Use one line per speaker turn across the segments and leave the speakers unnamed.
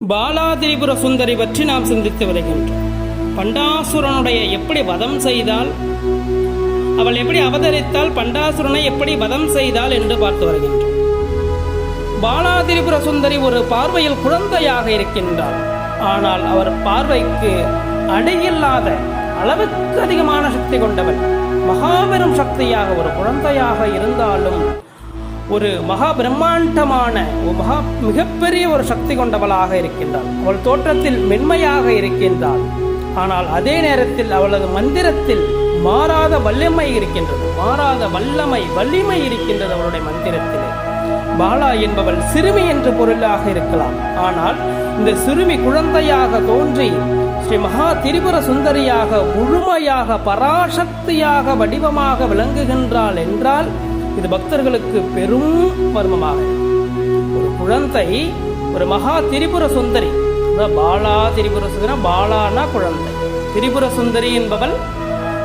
பாலாதிரிபுர சுந்தரி பற்றி நாம் சிந்தித்து வருகின்றோம். பண்டாசுரனுடைய எப்படி வதம் செய்தால் அவள் எப்படி அவதரித்தால் பண்டாசுரனை எப்படி வதம் செய்தால் என்று பார்த்து வருகின்றோம். பாலாதிரிபுர சுந்தரி ஒரு பார்வையில் குழந்தையாக இருக்கின்றார் ஆனால் அவர் பார்வைக்கு அடியில்லாத அளவுக்கு அதிகமான சக்தி கொண்டவன். மகாபெரும் சக்தியாக ஒரு குழந்தையாக இருந்தாலும் ஒரு மகா பிரம்மாண்டமான மகா மிகப்பெரிய ஒரு சக்தி கொண்டவளாக இருக்கின்றாள். அவள் தோற்றத்தில் மென்மையாக இருக்கின்றாள். ஆனால் அதே நேரத்தில் அவளது மந்திரத்தில் மாறாத வல்லமை இருக்கின்றது. மாறாத வல்லமை வலிமை இருக்கின்றது அவளுடைய மந்திரத்திலே. பாலா என்பவள் சிறுமி என்ற பொருளாக இருக்கலாம். ஆனால் இந்த சிறுமி குழந்தையாக தோன்றி ஸ்ரீ மகா திரிபுர சுந்தரியாக முழுமையாக பராசக்தியாக வடிவமாக விளங்குகின்றாள் என்றால் இது பக்தர்களுக்கு பெரும் மர்மமாக. ஒரு குழந்தை ஒரு மகா திரிபுர சுந்தரி. பாலா திரிபுர சுந்தரி? பாலானா குழந்தை. திரிபுர சுந்தரி என்பவள்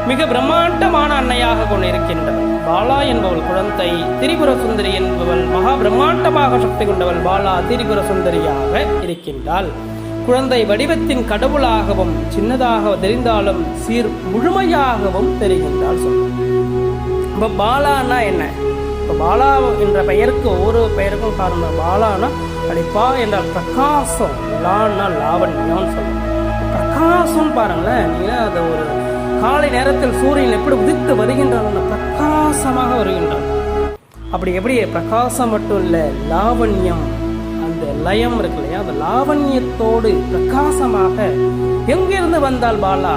மிக பிரம்மாண்டமான அன்னையாக கொண்டிருக்கின்றவள். பாலா என்பவள் குழந்தை திரிபுர சுந்தரி என்பவள் மகா பிரம்மாண்டமாக சக்தி கொண்டவள் பாலா திரிபுர சுந்தரியாக இருக்கின்றாள். குழந்தை வடிவத்தின் கடவுளாகவும் சின்னதாக தெரிந்தாலும் சீர் முழுமையாகவும் தெரிகின்றாள் சொல். இப்போ பாலானா என்ன? இப்போ பாலா என்ற பெயருக்கு ஒவ்வொரு பெயருக்கும் காரணம் பாலானா அடிப்பா என்றால் பிரகாசம் லான்னா லாவண்யம்னு சொல்லணும் பிரகாசம் பாருங்களேன் நீங்கள் அதை ஒரு காலை நேரத்தில் சூரியன் எப்படி உதித்து வருகின்றான் பிரகாசமாக வருகின்றான். அப்படி எப்படி? பிரகாசம் மட்டும் இல்லை லாவண்யம். அந்த லயம் இருக்கு இல்லையா? அந்த லாவண்யத்தோடு பிரகாசமாக எங்கிருந்து வந்தால் பாலா?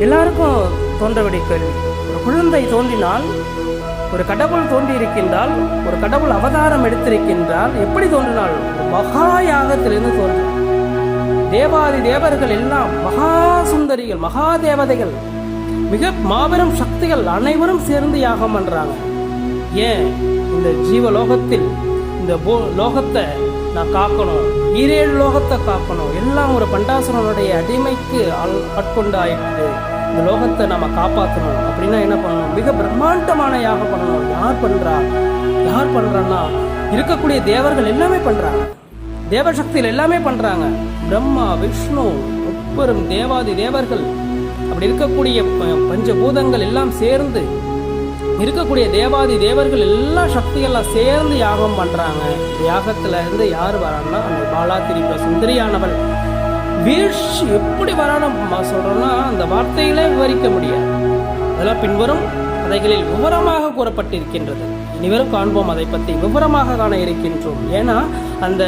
எல்லாருக்கும் தோன்றபடி கேள்வி. ஒரு குழந்தை தோன்றினால் ஒரு கடவுள் தோன்றி இருக்கின்றால் ஒரு கடவுள் அவதாரம் எடுத்திருக்கின்றால் எப்படி தோன்றினால்? மகா யாகத்திலிருந்து தோன்றும் தேவாதி தேவர்கள் எல்லாம் மகா சுந்தரிகள் மகா தேவதைகள் மிக மாபெரும் சக்திகள் அனைவரும் சேர்ந்து யாகம் பண்றாங்க. ஏன்? இந்த ஜீவலோகத்தில் இந்த போ லோகத்தை நான் காக்கணும். ஈரேழு லோகத்தை காக்கணும். எல்லாம் ஒரு பண்டாசுரனுடைய அடிமைக்கு அல் ஆட்கொண்டாயிட்டு இந்த லோகத்தை நம்ம காப்பாற்றணும். அப்படின்னா என்ன பண்ணணும்? மிக பிரம்மாண்டமான யாகம் பண்ணணும். யார் பண்ணுறா யார் பண்ணுறான்னா இருக்கக்கூடிய தேவர்கள் எல்லாமே பண்ணுறாங்க தேவசக்தியில் எல்லாமே பண்ணுறாங்க பிரம்மா விஷ்ணு முப்பெரும் தேவாதி தேவர்கள் அப்படி இருக்கக்கூடிய ப- பஞ்சபூதங்கள் எல்லாம் சேர்ந்து இருக்கக்கூடிய தேவாதி தேவர்கள் எல்லா சக்திகள்லாம் சேர்ந்து யாகம் பண்றாங்க. யாகத்துல இருந்து யார் வரான்னா அந்த பாலா திரிபுர சுந்தரியானவள் வீழ்ச்சி எப்படி வரான்னு சொல்றோம்னா அந்த வார்த்தைகளே விவரிக்க முடியாது. அதெல்லாம் பின்வரும் கதைகளில் விவரமாக கூறப்பட்டிருக்கின்றது. இனிவரும் காண்போம் அதை பற்றி விவரமாக காண இருக்கின்றோம். ஏன்னா அந்த